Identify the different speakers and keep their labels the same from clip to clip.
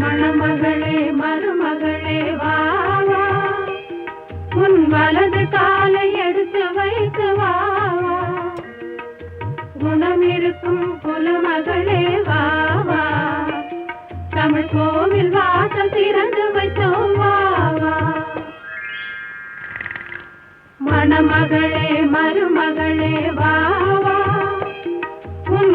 Speaker 1: மணமகளே மருமகளே வாவா உன் வலது காலை எடுத்து வைத்து வாவா குணமிருக்கும் குலமகளே வாவா தமிழ் கோவில் வாசல் திறந்து வைத்தோம் வாவா மணமகளே மருமகளே வாவா உன்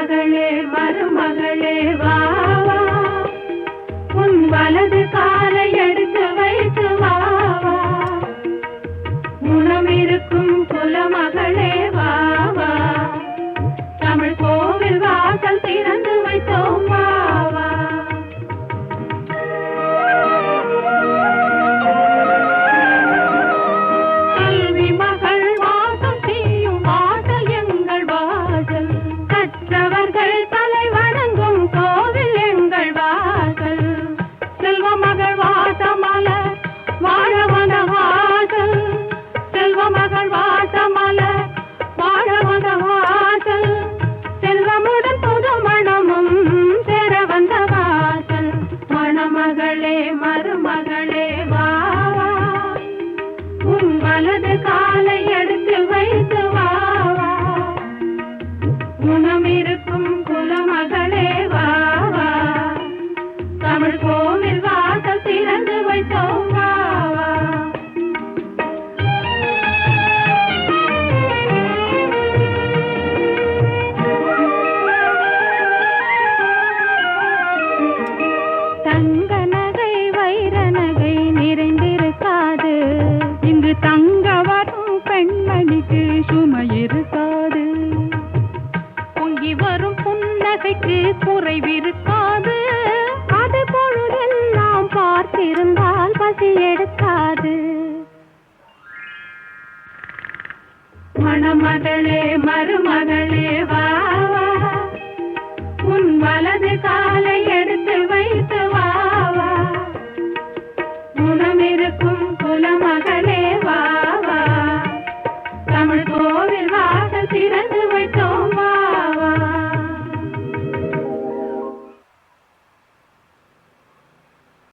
Speaker 1: மகளே மருமகளே வா உன் வலது காலை எடுத்து குறைவிருக்காது அது பொழுதெல்லாம் பார்த்திருந்தால் பசி எடுக்காது. மணமகளே மருமகளே வா. உன் வலது காலை எடுத்து